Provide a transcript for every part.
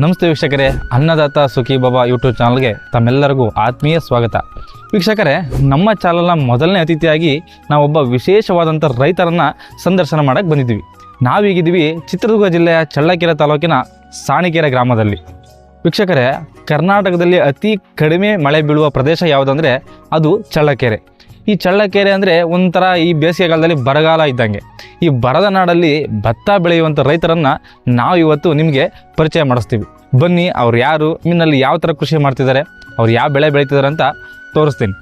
ನಮಸ್ತೆ ವೀಕ್ಷಕರೇ, ಅನ್ನದಾತ ಸುಖಿ ಬಾಬಾ ಯೂಟ್ಯೂಬ್ ಚಾನಲ್ಗೆ ತಮ್ಮೆಲ್ಲರಿಗೂ ಆತ್ಮೀಯ ಸ್ವಾಗತ. ವೀಕ್ಷಕರೇ, ನಮ್ಮ ಚಾನಲ್ನ ಮೊದಲನೇ ಅತಿಥಿಯಾಗಿ ನಾವೊಬ್ಬ ವಿಶೇಷವಾದಂಥ ರೈತರನ್ನು ಸಂದರ್ಶನ ಮಾಡೋಕ್ಕೆ ಬಂದಿದ್ದೀವಿ. ನಾವೀಗಿದ್ದೀವಿ ಚಿತ್ರದುರ್ಗ ಜಿಲ್ಲೆಯ ಚಳ್ಳಕೆರೆ ತಾಲೂಕಿನ ಸಾಣಿಕೆರೆ ಗ್ರಾಮದಲ್ಲಿ. ವೀಕ್ಷಕರೇ, ಕರ್ನಾಟಕದಲ್ಲಿ ಅತಿ ಕಡಿಮೆ ಮಳೆ ಬೀಳುವ ಪ್ರದೇಶ ಯಾವುದಂದರೆ ಅದು ಚಳ್ಳಕೆರೆ. ಈ ಚಳ್ಳಕೆರೆ ಅಂದರೆ ಒಂಥರ ಈ ಬೇಸಿಗೆಗಾಲದಲ್ಲಿ ಬರಗಾಲ ಇದ್ದಂಗೆ. ಈ ಬರದ ನಾಡಲ್ಲಿ ಭತ್ತ ಬೆಳೆಯುವಂಥ ರೈತರನ್ನು ನಾವು ಇವತ್ತು ನಿಮಗೆ ಪರಿಚಯ ಮಾಡಿಸ್ತೀವಿ. ಬನ್ನಿ ಅವ್ರು ಯಾರು ನಿನ್ನಲ್ಲಿ ಯಾವ ಥರ ಕೃಷಿ ಮಾಡ್ತಿದ್ದಾರೆ, ಅವ್ರು ಯಾವ ಬೆಳೆ ಬೆಳೀತಿದ್ದಾರೆ ಅಂತ ತೋರಿಸ್ತೀನಿ.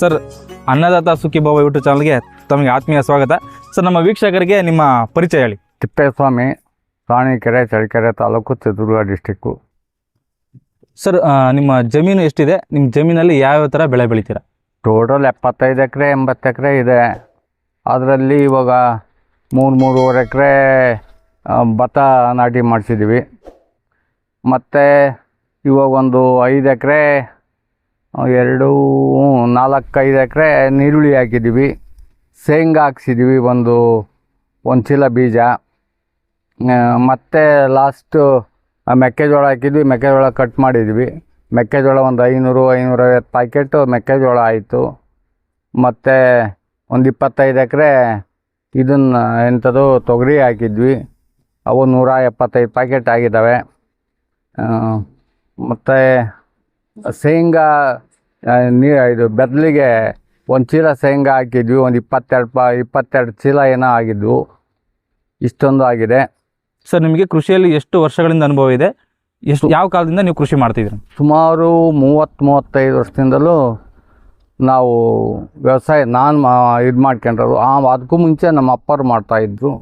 ಸರ್ ಅನ್ನದಾತ ಸುಖಿ ಬಾಬಾ ಯೂಟ್ಯೂಬ್ ಚಾನಲ್ಗೆ ತಮಗೆ ಆತ್ಮೀಯ ಸ್ವಾಗತ. ಸರ್ ನಮ್ಮ ವೀಕ್ಷಕರಿಗೆ ನಿಮ್ಮ ಪರಿಚಯ ಹೇಳಿ. ತಿಪ್ಪೇಸ್ವಾಮಿ ರಾಣಿಕೆರೆ ಚಳ್ಳಕೆರೆ ತಾಲೂಕು ಚಿತ್ರದುರ್ಗ ಡಿಸ್ಟಿಕ್ಕು ಸರ್ ಆ, ನಿಮ್ಮ ಜಮೀನು ಎಷ್ಟಿದೆ? ನಿಮ್ಮ ಜಮೀನಲ್ಲಿ ಯಾವ್ಯಾವ ಥರ ಬೆಳೆ ಬೆಳಿತೀರಾ? ಟೋಟಲ್ ಎಪ್ಪತ್ತೈದು ಎಕರೆ ಎಂಬತ್ತು ಎಕರೆ ಇದೆ. ಅದರಲ್ಲಿ ಇವಾಗ ಮೂರು ಮೂರುವರೆ ಎಕರೆ ಭತ್ತ ನಾಟಿ ಮಾಡಿಸಿದ್ದೀವಿ ಮತ್ತು ಇವಾಗ ಒಂದು ಐದು ಎಕರೆ ಎರಡು ನಾಲ್ಕೈದು ಎಕರೆ ನೀರುಳ್ಳಿ ಹಾಕಿದ್ದೀವಿ. ಶೇಂಗಾ ಹಾಕ್ಸಿದ್ದೀವಿ ಒಂದು ಒಂದು ಚೀಲ ಬೀಜ. ಮತ್ತು ಲಾಸ್ಟು ಮೆಕ್ಕೆಜೋಳ ಹಾಕಿದ್ವಿ. ಮೆಕ್ಕೆಜೋಳ ಕಟ್ ಮಾಡಿದ್ವಿ. ಮೆಕ್ಕೆಜೋಳ ಒಂದು ಐನೂರು, ಐನೂರೈವತ್ತು ಪ್ಯಾಕೆಟು ಮೆಕ್ಕೆಜೋಳ ಆಯಿತು. ಮತ್ತು ಒಂದು ಇಪ್ಪತ್ತೈದು ಎಕರೆ ಇದನ್ನು ಎಂಥದ್ದು ತೊಗರಿ ಹಾಕಿದ್ವಿ. ಅವು ನೂರ ಎಪ್ಪತ್ತೈದು ಪ್ಯಾಕೆಟ್ ಆಗಿದ್ದಾವೆ. ಮತ್ತು ಶೇಂಗಾ ನೀ ಇದು ಬೆದಲಿಗೆ ಒಂದು ಚೀಲ ಶೇಂಗಾ ಹಾಕಿದ್ವಿ ಒಂದು ಇಪ್ಪತ್ತೆರಡು ಪ ಇಪ್ಪತ್ತೆರಡು ಚೀಲ ಏನೋ ಆಗಿದ್ವು. ಇಷ್ಟೊಂದು ಆಗಿದೆ. ಸರ್ ನಿಮಗೆ ಕೃಷಿಯಲ್ಲಿ ಎಷ್ಟು ವರ್ಷಗಳಿಂದ ಅನುಭವ ಇದೆ? ಎಷ್ಟು ಯಾವ ಕಾಲದಿಂದ ನೀವು ಕೃಷಿ ಮಾಡ್ತಿದ್ದೀರಿ? ಸುಮಾರು ಮೂವತ್ತು ಮೂವತ್ತೈದು ವರ್ಷದಿಂದಲೂ ನಾವು ವ್ಯವಸಾಯ ನಾನು ಮಾ ಇದು ಮಾಡ್ಕೊಂಡ್ರು ಆ ಅದಕ್ಕೂ ಮುಂಚೆ ನಮ್ಮ ಅಪ್ಪರು ಮಾಡ್ತಾಯಿದ್ರು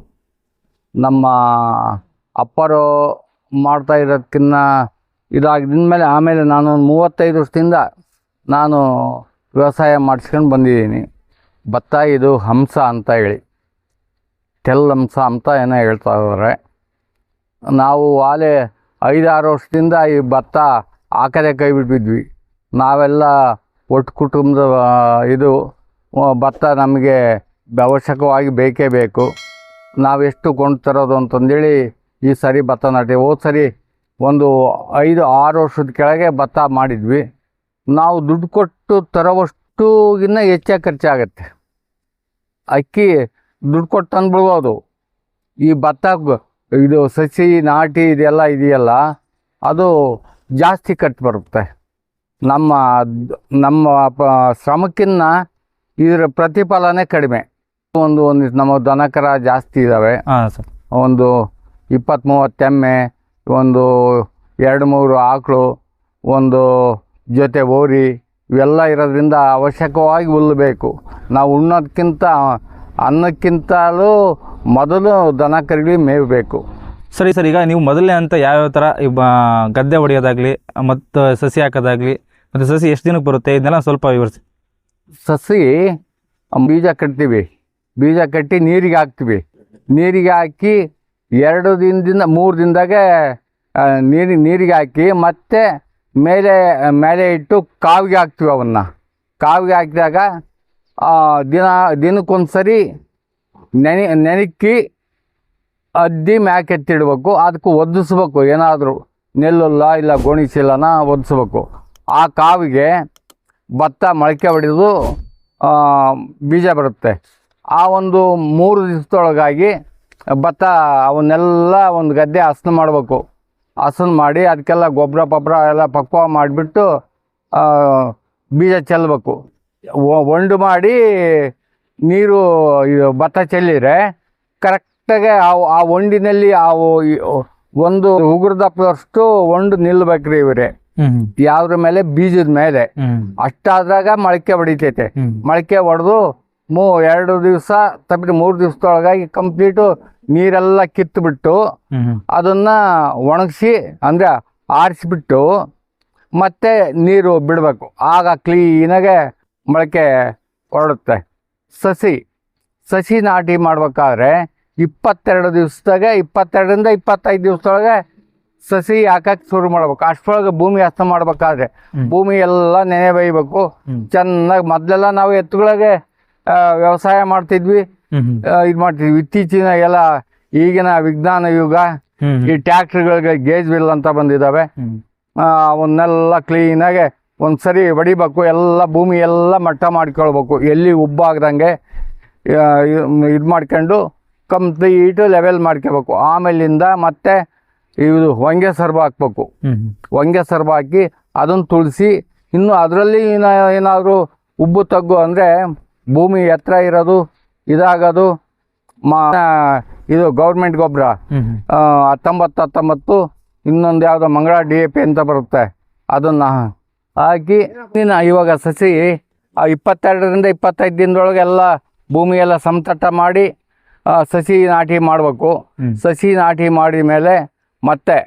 ನಮ್ಮ ಅಪ್ಪರು ಮಾಡ್ತಾ ಇರೋದಕ್ಕಿಂತ ಇದಾಗಿದ್ಮೇಲೆ ಆಮೇಲೆ ನಾನು ಒಂದು ಮೂವತ್ತೈದು ವರ್ಷದಿಂದ ನಾನು ವ್ಯವಸಾಯ ಮಾಡಿಸ್ಕೊಂಡು ಬಂದಿದ್ದೀನಿ. ಭತ್ತ ಇದು ಹಂಸ ಅಂತ ಹೇಳಿ. ತೆಲ್ ಹಂಸ ಅಂತ ಏನೋ ಹೇಳ್ತಾ ಇದ್ದಾರೆ ನಾವು ಆಲೆ ಐದಾರು ವರ್ಷದಿಂದ ಈ ಭತ್ತ ಹಾಕದೆ ಕೈ ಬಿಟ್ಟಿದ್ವಿ. ನಾವೆಲ್ಲ ಒಟ್ಟು ಕುಟುಂಬದ ಇದು ಭತ್ತ ನಮಗೆ ಅವಶ್ಯಕವಾಗಿ ಬೇಕೇ ಬೇಕು. ನಾವೆಷ್ಟು ಕೊಂಡು ತರೋದು ಅಂತಂದೇಳಿ ಈ ಸರಿ ಭತ್ತ ನಾಟಿ ಹೋದ ಸರಿ ಒಂದು ಐದು ಆರು ವರ್ಷದ ಕೆಳಗೆ ಭತ್ತ ಮಾಡಿದ್ವಿ. ನಾವು ದುಡ್ಡು ಕೊಟ್ಟು ತರೋವಷ್ಟುಗಿನ್ನ ಹೆಚ್ಚಾಗಿ ಖರ್ಚಾಗತ್ತೆ. ಅಕ್ಕಿ ದುಡ್ಡು ಕೊಟ್ಟು ತಂದ್ಬಿಡ್ಬೋದು ಈ ಭತ್ತ ಇದು ಸಸಿ ನಾಟಿ ಇದೆಲ್ಲ ಇದೆಯಲ್ಲ ಅದು ಜಾಸ್ತಿ ಕಟ್ಟು ಬರುತ್ತೆ. ನಮ್ಮ ನಮ್ಮ ಪ ಶ್ರಮಕ್ಕಿನ್ನ ಇದರ ಪ್ರತಿಫಲನೇ ಕಡಿಮೆ. ಒಂದು ಒಂದು ನಮ್ಮ ದನಕರ ಜಾಸ್ತಿ ಇದ್ದಾವೆ ಸರ್. ಒಂದು ಇಪ್ಪತ್ತು ಮೂವತ್ತು ಎಮ್ಮೆ ಒಂದು ಎರಡು ಮೂರು ಆಕಳು ಒಂದು ಜೊತೆ ಓರಿ ಇವೆಲ್ಲ ಇರೋದ್ರಿಂದ ಅವಶ್ಯಕವಾಗಿ ಹುಲ್ಲು ಬೇಕು ನಾವು ಉಣ್ಣೋದಕ್ಕಿಂತ ಅನ್ನಕ್ಕಿಂತಲೂ ಮೊದಲು ದನ ಕರುಗಳಿಗೆ ಮೇವು ಬೇಕು ಸರಿ ಸರ್ ಈಗ ನೀವು ಮೊದಲನೇ ಅಂತ ಯಾವ್ಯಾವ ಥರ ಈ ಬ- ಗದ್ದೆ ಹೊಡೆಯೋದಾಗಲಿ ಮತ್ತು ಸಸಿ ಹಾಕೋದಾಗಲಿ ಮತ್ತು ಸಸಿ ಎಷ್ಟು ದಿನಕ್ಕೆ ಬರುತ್ತೆ? ಇದನ್ನೆಲ್ಲ ಸ್ವಲ್ಪ ವಿವರಿಸಿ. ಸಸಿ ಬೀಜ ಕಟ್ತೀವಿ. ಬೀಜ ಕಟ್ಟಿ ನೀರಿಗೆ ಹಾಕ್ತೀವಿ. ನೀರಿಗೆ ಹಾಕಿ ಎರಡು ದಿನದಿಂದ, ಮೂರು ದಿನದಾಗೆ ನೀರಿಗೆ ನೀರಿಗೆ ಹಾಕಿ, ಮತ್ತೆ ಮೇಲೆ ಮೇಲೆ ಇಟ್ಟು ಕಾವಿಗೆ ಹಾಕ್ತೀವಿ ಅವನ್ನ. ಕಾವಿಗೆ ಹಾಕಿದಾಗ ದಿನ ದಿನಕ್ಕೊಂದು ಸರಿ ನೆನೆ, ನೆನಕ್ಕಿ ಅದ್ದಿ ಮ್ಯಾಕೆತ್ತಿಡಬೇಕು ಅದಕ್ಕೆ ಒದಿಸ್ಬೇಕು ಏನಾದರೂ ನೆಲ್ಲುಲ್ಲ ಇಲ್ಲ ಗೋಣಿಸಿಲ್ಲನ ಒದಿಸ್ಬೇಕು. ಆ ಕಾವಿಗೆ ಭತ್ತ ಮೊಳಕೆ ಹೊಡೆದು ಬೀಜ ಬರುತ್ತೆ. ಆ ಒಂದು ಮೂರು ದಿವಸದೊಳಗಾಗಿ ಭತ್ತ ಅವನ್ನೆಲ್ಲ ಒಂದು ಗದ್ದೆ ಹಸನು ಮಾಡಬೇಕು. ಹಸನು ಮಾಡಿ ಅದಕ್ಕೆಲ್ಲ ಗೊಬ್ಬರ ಪಬ್ಬರ ಎಲ್ಲ ಪಕ್ವ ಮಾಡಿಬಿಟ್ಟು ಬೀಜ ಚೆಲ್ಲಬೇಕು ಒಂಡು ಮಾಡಿ ನೀರು ಭತ್ತ ಚೆಲ್ಲಿದ್ರೆ ಕರೆಕ್ಟಾಗಿ ಆ ಆ ಒಂಡಿನಲ್ಲಿ ಆ ಒಂದು ಉಗುರ್ದಪ್ಪದಷ್ಟು ಒಂಡು ನಿಲ್ಬೇಕ್ರಿ ಇವರೇ. ಯಾವ್ದ್ರ ಮೇಲೆ? ಬೀಜದ ಮೇಲೆ. ಅಷ್ಟಾದ್ರಾಗ ಅಷ್ಟಾದಾಗ ಮೊಳಕೆ ಹೊಡಿತೈತೆ ಮೊಳಕೆ ಹೊಡೆದು ಮೂ ಎರಡು ದಿವಸ ತಪ್ಪಿಟ್ಟು ಮೂರು ದಿವಸದೊಳಗಾಗಿ ಕಂಪ್ಲೀಟು ನೀರೆಲ್ಲ ಕಿತ್ತು ಬಿಟ್ಟು ಅದನ್ನ ಒಣಗಿಸಿ ಅಂದ್ರೆ ಆರಿಸಿಬಿಟ್ಟು ಮತ್ತೆ ನೀರು ಬಿಡಬೇಕು. ಆಗ ಕ್ಲೀನಾಗೆ ಮೊಳಕೆ ಹೊರಡುತ್ತೆ. ಸಸಿ ಸಸಿ ನಾಟಿ ಮಾಡಬೇಕಾದ್ರೆ ಇಪ್ಪತ್ತೆರಡು ದಿವಸದಾಗೆ ಇಪ್ಪತ್ತೆರಡರಿಂದ ಇಪ್ಪತ್ತೈದು ದಿವಸದೊಳಗೆ ಸಸಿ ಹಾಕಕ್ಕೆ ಶುರು ಮಾಡ್ಬೇಕು. ಅಷ್ಟೊಳಗೆ ಭೂಮಿ ಹಸ್ತ ಮಾಡ್ಬೇಕಾದ್ರೆ ಭೂಮಿ ಎಲ್ಲ ನೆನೆ ಬೈಬೇಕು ಚೆನ್ನಾಗಿ ಮೊದಲೆಲ್ಲ ನಾವು ಎತ್ತುಗಳಿಗೆ ವ್ಯವಸಾಯ ಮಾಡ್ತಿದ್ವಿ. ಇದು ಮಾಡ್ತೀವಿ. ಇತ್ತೀಚಿನ ಎಲ್ಲ ಈಗಿನ ವಿಜ್ಞಾನ ಯುಗ ಈ ಟ್ಯಾಕ್ಟ್ರಿಗಳಿಗೆ ಗೇಜ್ ಬಿಲ್ ಅಂತ ಬಂದಿದ್ದಾವೆ ಅವನ್ನೆಲ್ಲ ಕ್ಲೀನಾಗೆ ಒಂದ್ಸರಿ ಹೊಡಿಬೇಕು ಎಲ್ಲ ಭೂಮಿ ಎಲ್ಲ ಮಟ್ಟ ಮಾಡ್ಕೊಳ್ಬೇಕು. ಎಲ್ಲಿ ಉಬ್ಬಾಗ್ದಂಗೆ ಇದು ಮಾಡ್ಕೊಂಡು ಕಂಪ್ಲೀಟ್ ಲೆವೆಲ್ ಮಾಡ್ಕೋಬೇಕು ಆಮೇಲಿಂದ ಮತ್ತೆ ಇದು ಹೊಂಗೆ ಸರ್ಬ ಹಾಕ್ಬೇಕು. ಹೊಂಗೆ ಸರ್ಬ ಹಾಕಿ ಅದನ್ನು ತುಳಸಿ ಇನ್ನು ಅದರಲ್ಲಿ ಏನಾದರೂ ಉಬ್ಬು ತಗ್ಗು ಅಂದರೆ ಭೂಮಿ ಎತ್ತರ ಇರೋದು ಇದಾಗೋದು ಮಾ ಇದು ಗೌರ್ಮೆಂಟ್ ಗೊಬ್ಬರ ಹತ್ತೊಂಬತ್ತು ಹತ್ತೊಂಬತ್ತು ಇನ್ನೊಂದು ಯಾವುದೋ ಮಂಗಳ ಡಿ ಎ ಪಿ ಅಂತ ಬರುತ್ತೆ. ಅದನ್ನು ಹಾಕಿ ಇವಾಗ ಸಸಿ ಇಪ್ಪತ್ತೆರಡರಿಂದ ಇಪ್ಪತ್ತೈದು ದಿನದೊಳಗೆ ಎಲ್ಲ ಭೂಮಿ ಎಲ್ಲ ಸಮತಟ್ಟ ಮಾಡಿ ಸಸಿ ನಾಟಿ ಮಾಡಬೇಕು. ಸಸಿ ನಾಟಿ ಮಾಡಿದ ಮೇಲೆ ಮತ್ತೆ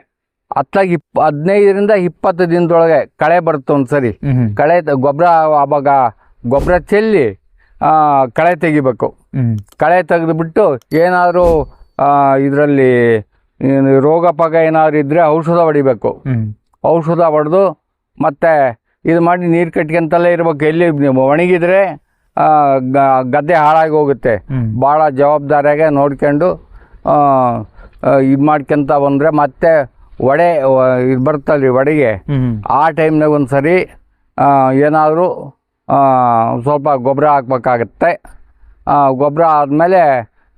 ಹತ್ತಾಗಿ ಇಪ್ ಹದಿನೈದರಿಂದ ಇಪ್ಪತ್ತು ದಿನದೊಳಗೆ ಕಳೆ ಬರುತ್ತೆ ಒಂದು ಸರಿ ಕಳೆ ಗೊಬ್ಬರ ಆವಾಗ ಗೊಬ್ಬರ ಚೆಲ್ಲಿ ಕಳೆ ತೆಗಿಬೇಕು. ಕಳೆ ತೆಗೆದುಬಿಟ್ಟು ಏನಾದರೂ ಇದರಲ್ಲಿ ರೋಗ ಪಗ ಏನಾದ್ರು ಇದ್ದರೆ ಔಷಧ ಹೊಡಿಬೇಕು. ಔಷಧ ಹೊಡೆದು ಮತ್ತು ಇದು ಮಾಡಿ ನೀರು ಕಟ್ಕೊಂತಲೇ ಇರಬೇಕು. ಎಲ್ಲಿ ಒಣಗಿದರೆ ಗ- ಗದ್ದೆ ಹಾಳಾಗಿ ಹೋಗುತ್ತೆ. ಭಾಳ ಜವಾಬ್ದಾರಿಯಾಗೆ ನೋಡ್ಕೊಂಡು ಇದು ಮಾಡ್ಕೊಂತ ಬಂದರೆ ಮತ್ತೆ ಒಡೆ ಇದು ಬರ್ತಲ್ರಿ ಒಡೆಗೆ. ಆ ಟೈಮ್ನಾಗ ಒಂದು ಸರಿ ಏನಾದರೂ ಸ್ವಲ್ಪ ಗೊಬ್ಬರ ಹಾಕ್ಬೇಕಾಗತ್ತೆ. ಗೊಬ್ಬರ ಆದಮೇಲೆ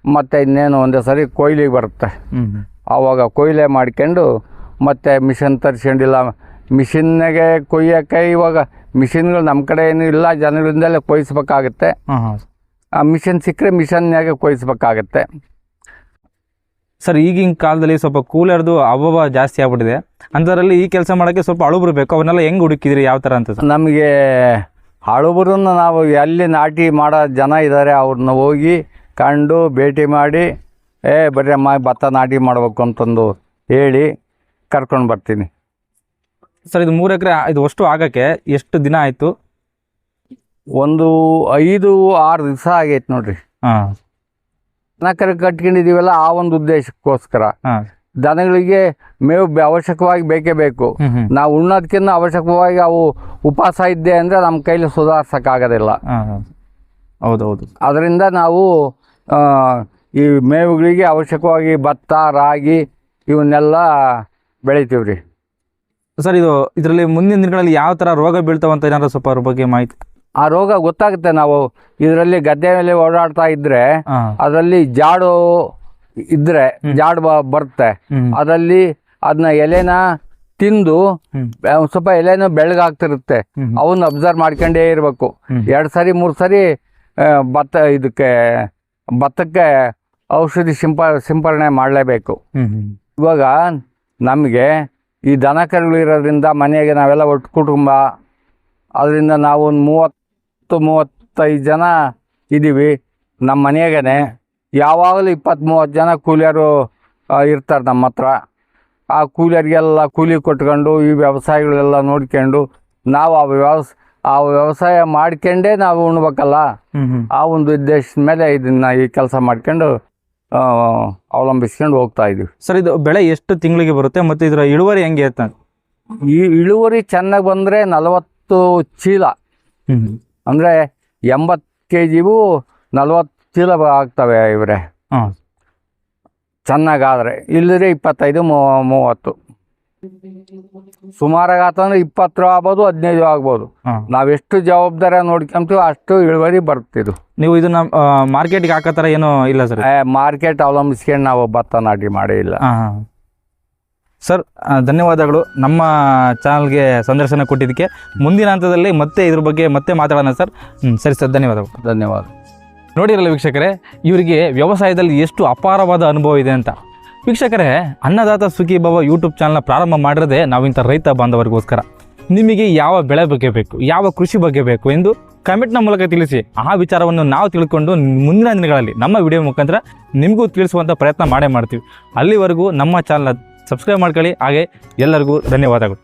ಮತ್ತೆ ಇನ್ನೇನು ಒಂದೇ ಸರಿ ಕೊಯ್ಲಿಗೆ ಬರುತ್ತೆ. ಆವಾಗ ಕೊಯ್ಲೆ ಮಾಡ್ಕೊಂಡು ಮತ್ತೆ ಮಿಷನ್ ತರಿಸ್ಕೊಂಡಿಲ್ಲ. ಮಿಷಿನ್ನಾಗೆ ಕೊಯ್ಯೋಕ್ಕೆ ಇವಾಗ ಮಿಷಿನ್ಗಳು ನಮ್ಮ ಕಡೆ ಏನು ಇಲ್ಲ ಜನರಿಂದಲೇ ಕೊಯ್ಸ್ಬೇಕಾಗತ್ತೆ. ಆ ಮಿಷನ್ ಸಿಕ್ಕರೆ ಮಿಷನ್ನಾಗೆ ಕೊಯ್ಸ್ಬೇಕಾಗತ್ತೆ. ಸರ್ ಈಗಿನ ಕಾಲದಲ್ಲಿ ಸ್ವಲ್ಪ ಕೂಲರ್ದು ಅಭಾವ ಜಾಸ್ತಿ ಆಗ್ಬಿಟ್ಟಿದೆ. ಅಂಥದ್ರಲ್ಲಿ ಈ ಕೆಲಸ ಮಾಡೋಕ್ಕೆ ಸ್ವಲ್ಪ ಅಳು ಬೇಕು. ಅವನ್ನೆಲ್ಲ ಹೆಂಗೆ ಹುಡುಕಿದ್ರಿ? ಯಾವ ಥರ ಅಂತ ನಮಗೆ ಹಳುಬರನ್ನ ನಾವು ಎಲ್ಲಿ ನಾಟಿ ಮಾಡೋ ಜನ ಇದ್ದಾರೆ ಅವ್ರನ್ನ ಹೋಗಿ ಕಂಡು ಭೇಟಿ ಮಾಡಿ ಏ ಬರೀ ಅಮ್ಮ ಭತ್ತ ನಾಟಿ ಮಾಡಬೇಕು ಅಂತಂದು ಹೇಳಿ ಕರ್ಕೊಂಡು ಬರ್ತೀನಿ. ಸರ್ ಇದು ಮೂರು ಎಕರೆ ಇದು ಅಷ್ಟು ಆಗೋಕ್ಕೆ ಎಷ್ಟು ದಿನ ಆಯಿತು? ಒಂದು ಐದು ಆರು ದಿವಸ ಆಗೈತೆ ನೋಡ್ರಿ. ಹಾಂ. ನಾಲ್ಕರೆ ಕಟ್ಕೊಂಡಿದ್ದೀವಲ್ಲ ಆ ಒಂದು ಉದ್ದೇಶಕ್ಕೋಸ್ಕರ. ಹಾಂ. ದನಗಳಿಗೆ ಮೇವು ಅವಶ್ಯಕವಾಗಿ ಬೇಕೇ ಬೇಕು. ನಾವು ಉಣ್ಣೋದಕ್ಕಿಂತ ಅವಶ್ಯಕವಾಗಿ ಅವು ಉಪವಾಸ ಇದ್ದೆ ಅಂದರೆ ನಮ್ಮ ಕೈಲಿ ಸುಧಾರಿಸೋಕ್ಕಾಗೋದಿಲ್ಲ. ಹಾಂ ಹಾಂ. ಹೌದು ಹೌದು ಅದರಿಂದ ನಾವು ಈ ಮೇವುಗಳಿಗೆ ಅವಶ್ಯಕವಾಗಿ ಭತ್ತ ರಾಗಿ ಇವನ್ನೆಲ್ಲ ಬೆಳಿತೀವಿ ರೀ ಸರ್ ಇದು ಇದರಲ್ಲಿ ಮುಂದಿನ ದಿನಗಳಲ್ಲಿ ಯಾವ ಥರ ರೋಗ ಬೀಳ್ತಾವಂತ ಏನಾದ್ರು ಸ್ವಲ್ಪ ಅದ್ರ ಬಗ್ಗೆ ಮಾಹಿತಿ? ಆ ರೋಗ ಗೊತ್ತಾಗುತ್ತೆ. ನಾವು ಇದರಲ್ಲಿ ಗದ್ದೆ ಮೇಲೆ ಓಡಾಡ್ತಾ ಇದ್ದರೆ ಅದರಲ್ಲಿ ಜಾಡು ಇದ್ದರೆ ಜಾಡ್ ಬ- ಬರುತ್ತೆ ಅದರಲ್ಲಿ ಅದನ್ನ ಎಲೆನ ತಿಂದು ಸ್ವಲ್ಪ ಎಲೆನ ಬೆಳಗಾಗ್ತಿರುತ್ತೆ. ಅವನ್ನ ಅಬ್ಸರ್ವ್ ಮಾಡ್ಕೊಂಡೇ ಇರಬೇಕು. ಎರಡು ಸರಿ ಮೂರು ಸರಿ ಭತ್ತ ಇದಕ್ಕೆ ಭತ್ತಕ್ಕೆ ಔಷಧಿ ಸಿಂಪ ಸಿಂಪರಣೆ ಮಾಡಲೇಬೇಕು. ಇವಾಗ ನಮಗೆ ಈ ದನ ಕರುಗಳು ಇರೋದ್ರಿಂದ ಮನೆಗೆ ನಾವೆಲ್ಲ ಒಟ್ಟು ಕುಟುಂಬ. ಅದರಿಂದ ನಾವು ಒಂದು ಮೂವತ್ತು ಮೂವತ್ತೈದು ಜನ ಇದ್ದೀವಿ ನಮ್ಮ ಮನೆಯಾಗೇ ಯಾವಾಗಲೂ ಇಪ್ಪತ್ತು ಮೂವತ್ತು ಜನ ಕೂಲಿಯರು ಇರ್ತಾರೆ ನಮ್ಮ ಹತ್ರ. ಆ ಕೂಲಿಯರಿಗೆಲ್ಲ ಕೂಲಿ ಕೊಟ್ಕೊಂಡು ಈ ವ್ಯವಸಾಯಗಳೆಲ್ಲ ನೋಡ್ಕೊಂಡು ನಾವು ಆ ವ್ಯವಸ್ ಆ ವ್ಯವಸಾಯ ಮಾಡ್ಕೊಂಡೇ ನಾವು ಉಣ್ಬೇಕಲ್ಲ? ಆ ಒಂದು ಉದ್ದೇಶದ ಮೇಲೆ ಇದನ್ನ ಈ ಕೆಲಸ ಮಾಡ್ಕೊಂಡು ಅವಲಂಬಿಸ್ಕೊಂಡು ಹೋಗ್ತಾ ಇದೀವಿ. ಸರ್ ಇದು ಬೆಳೆ ಎಷ್ಟು ತಿಂಗಳಿಗೆ ಬರುತ್ತೆ ಮತ್ತು ಇದರ ಇಳುವರಿ ಹೆಂಗೆ ಇರ್ತ ಈ ಇಳುವರಿ ಚೆನ್ನಾಗಿ ಬಂದರೆ ನಲವತ್ತು ಚೀಲ. ಅಂದರೆ ಎಂಬತ್ತು ಕೆ ಜಿಗೂ ನಲವತ್ತು ಚೀಲ ಬ- ಆಗ್ತವೆ ಇವರೇ. ಹಾಂ. ಚೆನ್ನಾಗಾದರೆ. ಇಲ್ಲದ್ರೆ ಇಪ್ಪತ್ತೈದು ಮೂವತ್ತು. ಸುಮಾರಾಗಿ ಆತಂದ್ರೆ ಇಪ್ಪತ್ತು ಆಗ್ಬೋದು ಹದಿನೈದು ಆಗ್ಬೋದು. ಹಾಂ. ನಾವೆಷ್ಟು ಜವಾಬ್ದಾರಿ ನೋಡ್ಕೊಂತೀವಿ ಅಷ್ಟು ಇಳುವರಿ ಬರ್ತಿದ್ದು ನೀವು ಇದನ್ನ ಮಾರ್ಕೆಟ್ಗೆ ಹಾಕೋ ಥರ ಏನೂ ಇಲ್ಲ ಸರ್? ಮಾರ್ಕೆಟ್ ಅವಲಂಬಿಸ್ಕೊಂಡು ನಾವು ಭತ್ತ ನಾಟಿ ಮಾಡೇ ಇಲ್ಲ. ಸರ್ ಧನ್ಯವಾದಗಳು. ನಮ್ಮ ಚಾನಲ್ಗೆ ಸಂದರ್ಶನ ಕೊಟ್ಟಿದ್ದಕ್ಕೆ. ಮುಂದಿನ ಹಂತದಲ್ಲಿ ಮತ್ತೆ ಇದ್ರ ಬಗ್ಗೆ ಮತ್ತೆ ಮಾತಾಡೋಣ ಸರ್. ಹ್ಞೂ ಸರಿ ಸರ್ ಧನ್ಯವಾದಗಳು. ಧನ್ಯವಾದ. ನೋಡಿರಲ್ಲ ವೀಕ್ಷಕರೇ, ಇವರಿಗೆ ವ್ಯವಸಾಯದಲ್ಲಿ ಎಷ್ಟು ಅಪಾರವಾದ ಅನುಭವ ಇದೆ ಅಂತ. ವೀಕ್ಷಕರೇ, ಅನ್ನದಾತ ಸುಖಿ ಭವ ಯೂಟ್ಯೂಬ್ ಚಾನಲ್ನ ಪ್ರಾರಂಭ ಮಾಡಿರೋದೇ ನಾವಿಂಥ ರೈತ ಬಾಂಧವರಿಗೋಸ್ಕರ. ನಿಮಗೆ ಯಾವ ಬೆಳೆ ಬಗ್ಗೆ ಬೇಕು, ಯಾವ ಕೃಷಿ ಬಗ್ಗೆ ಬೇಕು ಎಂದು ಕಮೆಂಟ್ನ ಮೂಲಕ ತಿಳಿಸಿ, ಆ ವಿಚಾರವನ್ನು ನಾವು ತಿಳ್ಕೊಂಡು ಮುಂದಿನ ದಿನಗಳಲ್ಲಿ ನಮ್ಮ ವಿಡಿಯೋ ಮುಖಾಂತರ ನಿಮಗೂ ತಿಳಿಸುವಂಥ ಪ್ರಯತ್ನ ಮಾಡೇ ಮಾಡ್ತೀವಿ. ಅಲ್ಲಿವರೆಗೂ ನಮ್ಮ ಚಾನಲ್ನ ಸಬ್ಸ್ಕ್ರೈಬ್ ಮಾಡ್ಕೊಳ್ಳಿ, ಹಾಗೆ ಎಲ್ಲರಿಗೂ ಧನ್ಯವಾದಗಳು.